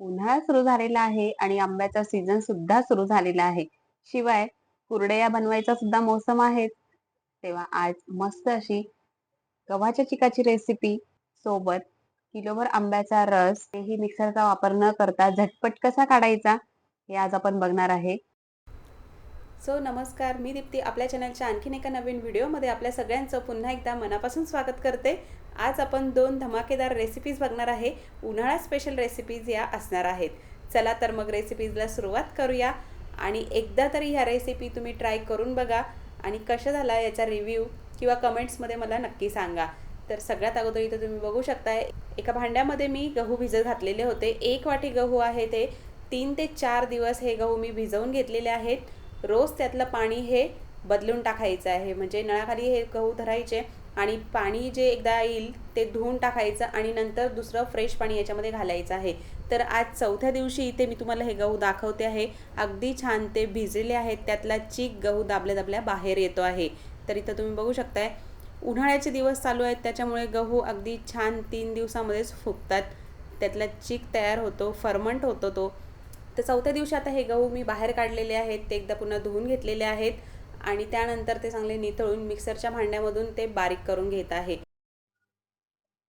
उन्हाळा सुरू झालेला आहे आणि आंब्याचा सीझन सुद्धा सुरू झालेला आहे. शिवाय कुरडया बनवायचा सुद्धा मोसम आहे. तेव्हा आज मस्त अशी गव्हाच्या चिकाची रेसिपी सोबत किलोभर आंब्याचा रस हेही मिक्सरचा वापर न करता झटपट कसा काढायचा हे आज आपण बघणार आहे. सो नमस्कार मी दीप्ती. आपल्या चॅनलच्या आणखीन एका नवीन व्हिडिओमध्ये आपल्या सगळ्यांचं पुन्हा एकदा मनापासून स्वागत करते. आज आपण दोन धमाकेदार रेसिपीज बघणार आहे. उन्हाळा स्पेशल रेसिपीज या असणार आहेत. चला तर मग रेसिपीजला सुरुवात करूया. आणि एकदा तरी ह्या रेसिपी तुम्ही ट्राय करून बघा. आणि कशा झाला याचा रिव्ह्यू किंवा कमेंट्समध्ये मला नक्की सांगा. तर सगळ्यात अगोदर इथं तुम्ही बघू शकताय एका भांड्यामध्ये मी गहू भिजत घातलेले होते. एक वाटी गहू आहे ते. तीन ते चार दिवस हे गहू मी भिजवून घेतलेले आहेत. रोज त्यातलं पाणी हे बदलून टाकायचं आहे. म्हणजे नळाखाली हे गहू धरायचे आणि पाणी जे एकदा येईल ते धुवून टाकायचं आणि नंतर दुसरं फ्रेश पाणी याच्यामध्ये घालायचं आहे. तर आज चौथ्या दिवशी इथे मी तुम्हाला हे गहू दाखवते आहे. अगदी छान ते भिजलेले आहेत. त्यातला चीक गहू दाबल्या दाबल्या बाहेर येतो आहे. तर इथं तुम्ही बघू शकताय उन्हाळ्याचे दिवस चालू आहेत. त्याच्यामुळे गहू अगदी छान तीन दिवसामध्येच फुगतात. त्यातला चीक तयार होतो फर्मंट होतो तो. तर चौथ्या दिवशी आता हे गहू मी बाहेर काढलेले आहेत ते एकदा पुन्हा धुवून घेतलेले आहेत आणि त्यानंतर ते चांगले नितळून मिक्सरच्या भांड्यामधून ते बारीक करून घेत आहे.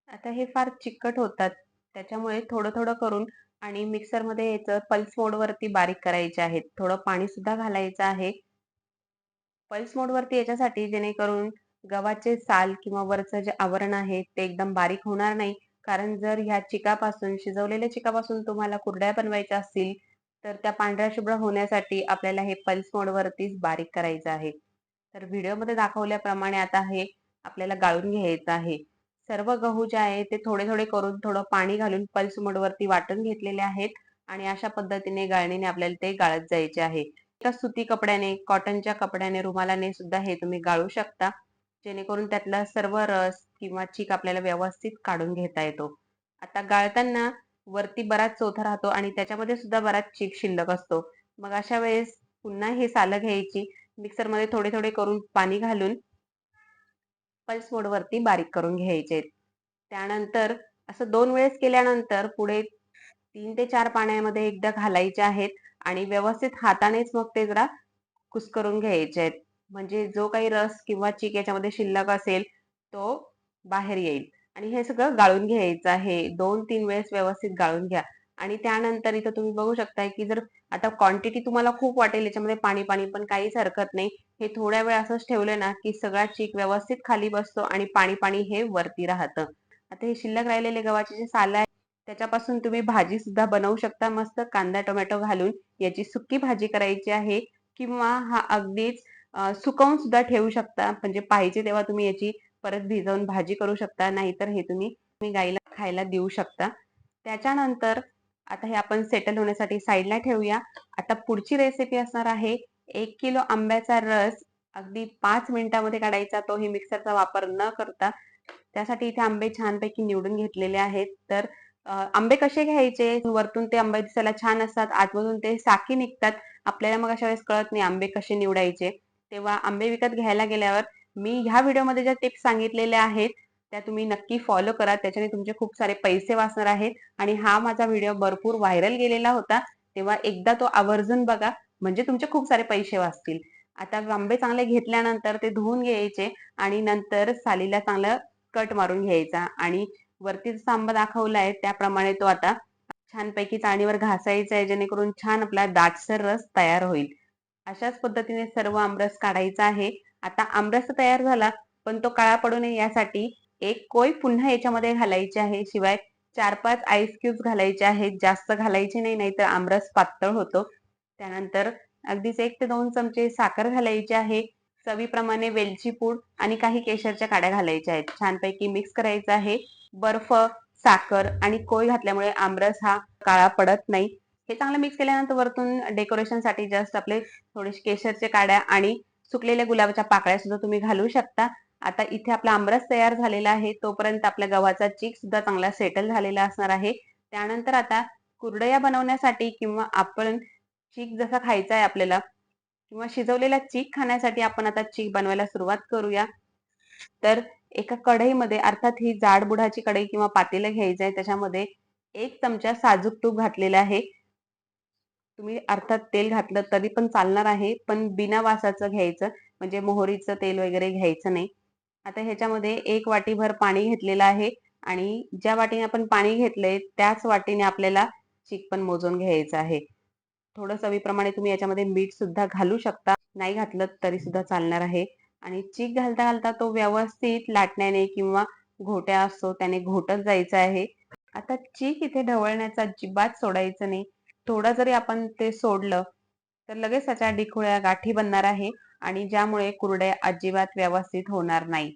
आता हे फार चिकट होतात त्याच्यामुळे थोडं थोडं करून आणि मिक्सरमध्ये याचं पल्स मोडवरती बारीक करायचे आहेत. थोडं पाणी सुद्धा घालायचं आहे. पल्स मोडवरती याच्यासाठी जेणेकरून गव्हाचे साल किंवा वरचं जे आवरण आहे ते एकदम बारीक होणार नाही. कारण जर ह्या चिकापासून शिजवलेल्या चिकापासून तुम्हाला कुरड्या बनवायच्या असतील तर त्या पांढऱ्या शुभ्र होण्यासाठी आपल्याला हे पल्स मोडवरतीच बारीक करायचं आहे. तर व्हिडिओमध्ये दाखवल्याप्रमाणे आता हे आपल्याला गाळून घ्यायचं आहे. सर्व गहू जे आहे ते थोडे थोडे करून थोडं पाणी घालून पल्स मोडवरती वाटून घेतलेले आहेत आणि अशा पद्धतीने गाळणीने आपल्याला ते गाळत जायचे आहे. एका सुती कपड्याने कॉटनच्या कपड्याने रुमालाने सुद्धा हे तुम्ही गाळू शकता. जेणेकरून त्यातला सर्व रस किंवा चीक आपल्याला व्यवस्थित काढून घेता येतो. आता गाळताना वरती बराच चोथा राहतो आणि त्याच्यामध्ये सुद्धा बराच चीक शिल्लक असतो. मग अशा वेळेस पुन्हा हे सालं घ्यायची. मिक्सरमध्ये थोडे थोडे करून पाणी घालून पल्स मोडवरती बारीक करून घ्यायचे. त्यानंतर असं दोन वेळेस केल्यानंतर पुढे तीन ते चार पाण्यामध्ये एकदा घालायचे आहेत आणि व्यवस्थित हातानेच मग ते जरा कुस्करून घ्यायचे आहेत. म्हणजे जो काही रस किंवा चीक याच्यामध्ये शिल्लक असेल तो बाहेर येईल. आणि हे सगळं गाळून घ्यायचं आहे. दोन तीन वेळेस व्यवस्थित गाळून घ्या. आणि त्यानंतर इथं तुम्ही बघू शकताय की जर आता क्वांटिटी तुम्हाला खूप वाटेल याच्यामध्ये पाणी पाणी पण काहीच हरकत नाही. हे थोड्या वेळ असंच ठेवलं ना की सगळा चीक व्यवस्थित खाली बसतो आणि पाणी पाणी हे वरती राहतं. आता हे शिल्लक राहिलेले गव्हाचे जे साल आहे त्याच्यापासून तुम्ही भाजी सुद्धा बनवू शकता. मस्त कांदा टोमॅटो घालून याची सुकी भाजी करायची आहे. किंवा हा अगदीच सुकवून सुद्धा ठेवू शकता. म्हणजे पाहिजे तेव्हा तुम्ही याची परत भिजवून भाजी करू शकता नाहीतर हे तुम्ही तुम्ही गाईला खायला देऊ शकता. त्याच्यानंतर आता हे आपण सेटल होण्यासाठी साईडला ठेवूया. आता पुढची रेसिपी असणार आहे एक किलो आंब्याचा रस अगदी पाच मिनिटामध्ये काढायचा तो हे मिक्सरचा वापर न करता. त्यासाठी इथे आंबे छानपैकी निवडून घेतलेले आहेत. तर आंबे कसे घ्यायचे? वरतून ते आंबे दिसायला छान असतात आतमधून ते साकी निघतात. आपल्याला मग अशा वेळेस कळत नाही आंबे कसे निवडायचे. तेव्हा आंबे विकत घ्यायला गेल्यावर मी ह्या व्हिडिओमध्ये ज्या टिप्स सांगितलेल्या आहेत त्या तुम्ही नक्की फॉलो करा. त्याच्याने तुमचे खूप सारे पैसे वाचणार आहेत. आणि हा माझा व्हिडिओ भरपूर व्हायरल गेलेला होता. तेव्हा एकदा तो आवर्जून बघा. म्हणजे तुमचे खूप सारे पैसे वाचतील. आता आंबे चांगले घेतल्यानंतर ते धुवून घ्यायचे आणि नंतर सालीला चांगलं कट मारून घ्यायचा. आणि वरती जसा आंबा दाखवला आहे त्याप्रमाणे तो आता छानपैकी चाळणीवर घासायचा आहे जेणेकरून छान आपला दाटसर रस तयार होईल. अशाच पद्धतीने सर्व आमरस काढायचा आहे. आता आमरस तयार झाला पण तो काळा पडू नये यासाठी एक कोय पुन्हा याच्यामध्ये घालायची आहे. शिवाय चार पाच आईस क्यूब्स घालायचे आहेत. जास्त घालायचे नाही नाहीतर आमरस पातळ होतो. त्यानंतर अगदीच एक ते दोन चमचे साखर घालायची आहे. चवीप्रमाणे वेलची पूड आणि काही केशरच्या काड्या घालायच्या आहेत. छानपैकी मिक्स करायचं आहे. बर्फ साखर आणि कोय घातल्यामुळे आमरस हा काळा पडत नाही. हे चांगलं मिक्स केल्यानंतर वरतून डेकोरेशनसाठी जस्ट आपले थोडेसे केशरचे काड्या आणि सुकलेल्या गुलाबाच्या पाकळ्या सुद्धा तुम्ही घालू शकता. आता इथे आपला आमरस तयार झालेला आहे. तोपर्यंत आपल्या गव्हाचा चीक सुद्धा चांगला सेटल झालेला असणार आहे. त्यानंतर आता कुरडया बनवण्यासाठी किंवा आपण चीक जसा खायचा आहे आपल्याला किंवा शिजवलेला चीक खाण्यासाठी आपण आता चीक बनवायला सुरुवात करूया. तर एका कढईमध्ये अर्थात ही जाड बुडाची कढई किंवा पातेलं घ्यायचं आहे. त्याच्यामध्ये एक चमचा साजूक तूप घातलेला आहे. तुम्ही अर्थात तेल घातलं तरी पण चालणार आहे पण बिना वासाचं घ्यायचं म्हणजे मोहरीचं तेल वगैरे घ्यायचं नाही. आता ह्याच्यामध्ये एक वाटीभर पाणी घेतलेलं आहे आणि ज्या वाटीने आपण पाणी घेतलंय त्याच वाटीने आपल्याला चीक पण मोजून घ्यायचं आहे. थोडं चवीप्रमाणे तुम्ही याच्यामध्ये मीठ सुद्धा घालू शकता. नाही घातलं तरी सुद्धा चालणार आहे. आणि चीक घालता घालता तो व्यवस्थित लाटण्याने किंवा घोट्या असतो त्याने घोटत जायचं आहे. आता चीक इथे ढवळण्याचा अजिबात सोडायचं नाही. थोडं जरी आपण ते सोडलं तर लगेच त्याच्या डिखोळ्या गाठी बनणार आहे आणि ज्यामुळे कुरड्या अजिबात व्यवस्थित होणार नाही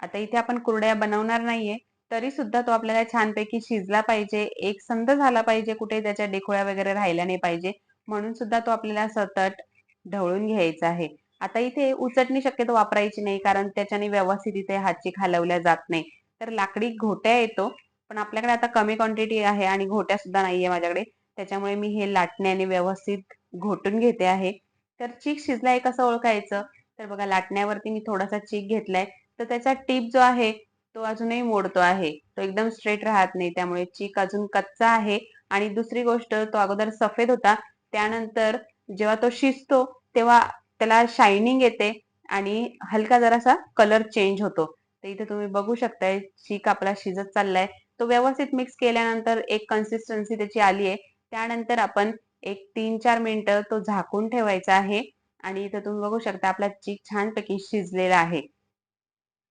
आता इथे आपण कुरड्या बनवणार नाहीये तरी सुद्धा तो आपल्याला छानपैकी शिजला पाहिजे एक संद झाला पाहिजे कुठे त्याच्या डिखोळ्या वगैरे राहिल्या नाही पाहिजे म्हणून सुद्धा तो आपल्याला सतत ढवळून घ्यायचा आहे. आता इथे उचटणी शक्यतो वापरायची नाही कारण त्याच्याने व्यवस्थित इथे हातची खालवल्या जात नाही. तर लाकडी घोट्या येतो पण आपल्याकडे आता कमी क्वांटिटी आहे आणि घोट्या सुद्धा नाहीये माझ्याकडे. त्याच्यामुळे मी हे लाटण्याने व्यवस्थित घोटून घेते आहे. तर चीक शिजलाय कसं ओळखायचं? तर बघा लाटण्यावरती मी थोडासा चीक घेतलाय. तर त्याचा टीप जो आहे तो अजूनही मोडतो आहे. तो एकदम स्ट्रेट राहत नाही. त्यामुळे चीक अजून कच्चा आहे. आणि दुसरी गोष्ट तो अगोदर सफेद होता. त्यानंतर जेव्हा तो शिजतो तेव्हा त्याला शायनिंग येते आणि हलका जरासा कलर चेंज होतो. तर इथे तुम्ही बघू शकताय चीक आपला शिजत चाललाय. तो व्यवस्थित मिक्स केल्यानंतर एक कन्सिस्टन्सी त्याची आली आहे त्यानंतर आपण एक तीन चार मिनिटं तो झाकून ठेवायचा आहे. आणि इथं तुम्ही बघू शकता आपला चीक छानपैकी शिजलेला आहे.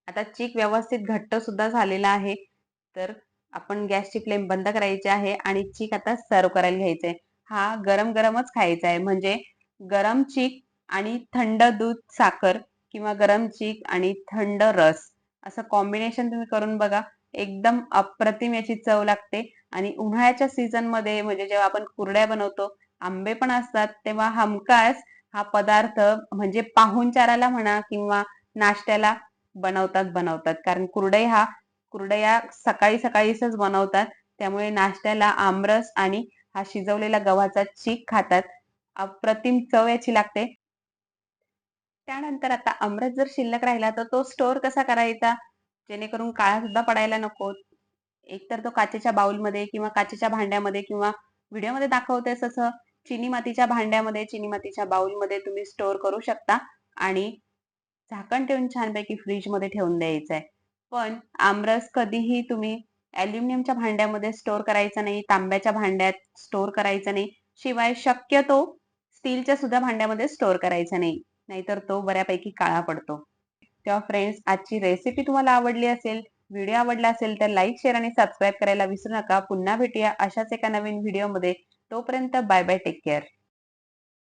आता चीक व्यवस्थित घट्ट सुद्धा झालेला आहे. तर आपण गॅसची फ्लेम बंद करायची आहे आणि चीक आता सर्व करायला घ्यायचंय हा गरम गरमच खायचा आहे. म्हणजे गरम चीक आणि थंड दूध साखर किंवा गरम चीक आणि थंड रस असं कॉम्बिनेशन तुम्ही करून बघा. एकदम अप्रतिम याची चव लागते. आणि उन्हाळ्याच्या सीझनमध्ये म्हणजे जेव्हा आपण कुरड्या बनवतो आंबे पण असतात तेव्हा हमखास हा पदार्थ म्हणजे पाहुणचाराला म्हणा किंवा नाश्त्याला बनवतात बनवतात. कारण कुरडई हा कुरडया सकाळी सकाळीच बनवतात. त्यामुळे नाश्त्याला आमरस आणि हा शिजवलेला गव्हाचा चीक खातात. अप्रतिम चव याची लागते. त्यानंतर आता आमरस जर शिल्लक राहिला तर तो स्टोअर कसा करायचा? जेणेकरून काळा सुद्धा पडायला नको. एकतर तो काचेच्या बाउलमध्ये किंवा काचेच्या भांड्यामध्ये किंवा व्हिडिओमध्ये दाखवते तसं चिनी मातीच्या भांड्यामध्ये चिनी मातीच्या बाउलमध्ये तुम्ही स्टोअर करू शकता आणि झाकण ठेवून छानपैकी फ्रीजमध्ये ठेवून द्यायचं आहे पण आमरस कधीही तुम्ही अल्युमिनियमच्या भांड्यामध्ये स्टोअर करायचा नाही तांब्याच्या भांड्यात स्टोअर करायचा नाही शिवाय शक्यतो स्टीलच्या सुद्धा भांड्यामध्ये स्टोअर करायचा नाही नाहीतर तो बऱ्यापैकी काळा पडतो. तेव्हा फ्रेंड्स आजची रेसिपी तुम्हाला आवडली असेल व्हिडिओ आवडला असेल तर लाईक शेअर आणि सबस्क्राईब करायला विसरू नका. पुन्हा भेटूया अशाच एका नवीन व्हिडिओमध्ये. तोपर्यंत बाय बाय टेक केअर.